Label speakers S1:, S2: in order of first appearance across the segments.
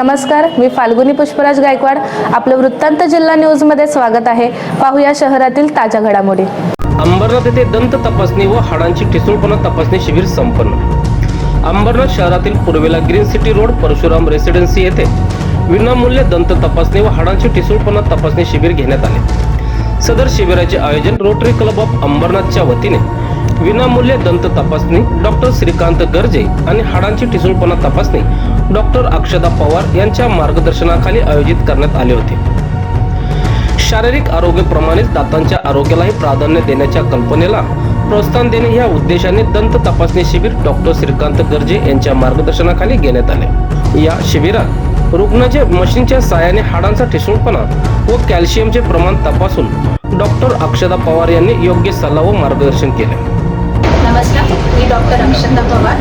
S1: नमस्कार मी फाल्गुनी पुष्पराज गायकवाड. आपलं वृत्तांत जिल्हा न्यूजमध्ये स्वागत आहे. पाहूया शहरातील ताज्या घडामोडी.
S2: अंबरनाथ येथे दंत तपासणी व हाडांची ठिसूळपणा तपासणी शिबिर संपन्न. अंबरनाथ शहरातील पूर्वेला green city road Parashuram residency येथे विनामूल्य दंत तपासणी व हाडांची ठिसूळपणा तपासणी शिबिर घेण्यात आले. सदर शिबिराचे आयोजन रोटरी क्लब ऑफ अंबरनाथच्या वतीने विनामूल्य दंत तपासणी डॉक्टर श्रीकांत गर्जे आणि हाडांची ठिसूळपणा तपासणी डॉक्टर अक्षदा पवार यांच्या मार्गदर्शनाखाली आयोजित करण्यात आले होते. शारीरिक आरोग्याप्रमाणेच दातांच्या आरोग्यालाही प्राधान्य देण्याच्या कल्पनेला प्रोत्साहन देणे या उद्देशाने दंत तपासणी शिबिर डॉक्टर श्रीकांत गर्जे यांच्या मार्गदर्शनाखाली घेण्यात आले. या शिबिरात रुग्णाचे मशीनच्या साहाय्याने हाडांचा ठिसूळपणा व कॅल्शियमचे प्रमाण तपासून डॉक्टर अक्षदा पवार यांनी योग्य सल्ला व मार्गदर्शन केले.
S3: नमस्कार मी डॉक्टर अक्षता पवार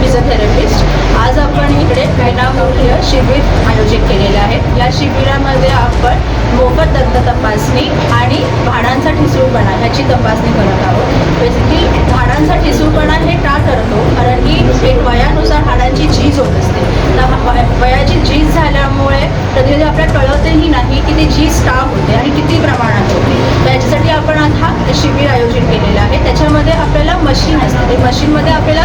S3: फिजिओथेरपिस्ट आज आपण इकडे विनामूल्य शिबिर आयोजित केलेले आहे. या शिबिरामध्ये आपण मोफत दंत तपासणी आणि भाडांचा ठिसूळपणा ह्याची तपासणी करत आहोत. बेसिकली भाडांचा ठिसूळपणा हे का करतो? कारण की एक वयानुसार हाडांची झीज होत असते. तर वयाची झीज झाल्यामुळे कधी कधी आपल्याला कळतही नाही की ती झीज का होते आणि किती प्रमाणात होते तर याच्यासाठी आपण आज हा शिबिर आयोजित केलेला आहे त्याच्यामध्ये आपल्याला मशीन असते ते मशीनमध्ये आपल्याला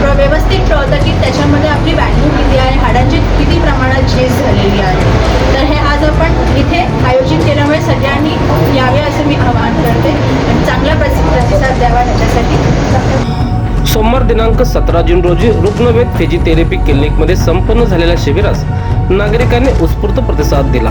S3: प्र- व्यवस्थित कळतं की त्याच्यामध्ये आपली व्हॅल्यू किती आहे हाडांची किती प्रमाणात झीज झालेली आहे. तर हे आज आपण इथे आयोजित केल्यामुळे सगळ्यांनी यावे असं मी आवाहन करते. आणि चांगला प्रतिसाद द्यावा ह्याच्यासाठी
S2: सोमवार दिनांक सतरा जून रोजी रुग्णवेद फिजिथेरपी क्लिनिकमध्ये संपन्न झालेल्या शिबिरास नागरिकांनी उत्स्फूर्त प्रतिसाद दिला.